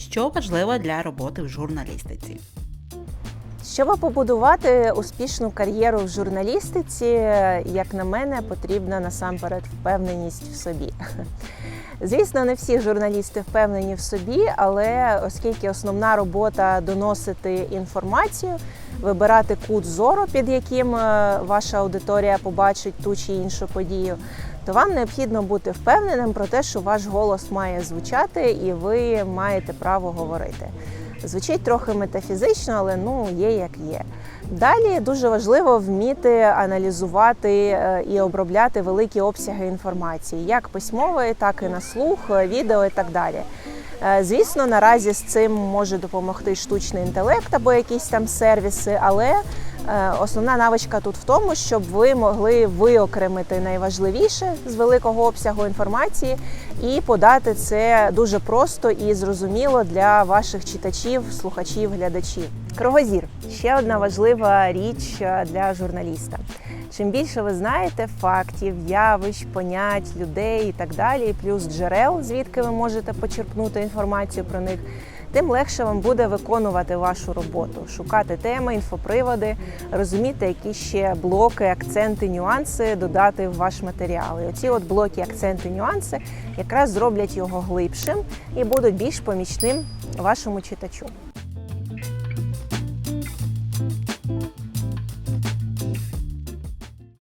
що важливо для роботи в журналістиці. Щоб побудувати успішну кар'єру в журналістиці, як на мене, потрібна насамперед впевненість в собі. Звісно, не всі журналісти впевнені в собі, але оскільки основна робота доносити інформацію, вибирати кут зору, під яким е, ваша аудиторія побачить ту чи іншу подію, то вам необхідно бути впевненим про те, що ваш голос має звучати і ви маєте право говорити. Звучить трохи метафізично, але ну є як є. Далі дуже важливо вміти аналізувати е, і обробляти великі обсяги інформації, як письмової, так і на слух, е, відео і так далі. Е, Звісно, наразі з цим може допомогти штучний інтелект або якісь там сервіси, але основна навичка тут в тому, щоб ви могли виокремити найважливіше з великого обсягу інформації і подати це дуже просто і зрозуміло для ваших читачів, слухачів, глядачів. Кругозір ще одна важлива річ е, для журналіста. Чим більше ви знаєте фактів, явищ, понять, людей і так далі, плюс джерел, звідки ви можете почерпнути інформацію про них, тим легше вам буде виконувати вашу роботу, шукати теми, інфоприводи, розуміти, які ще блоки, акценти, нюанси додати в ваш матеріал. І оці от блоки, акценти, нюанси якраз зроблять його глибшим і будуть більш помічним вашому читачу.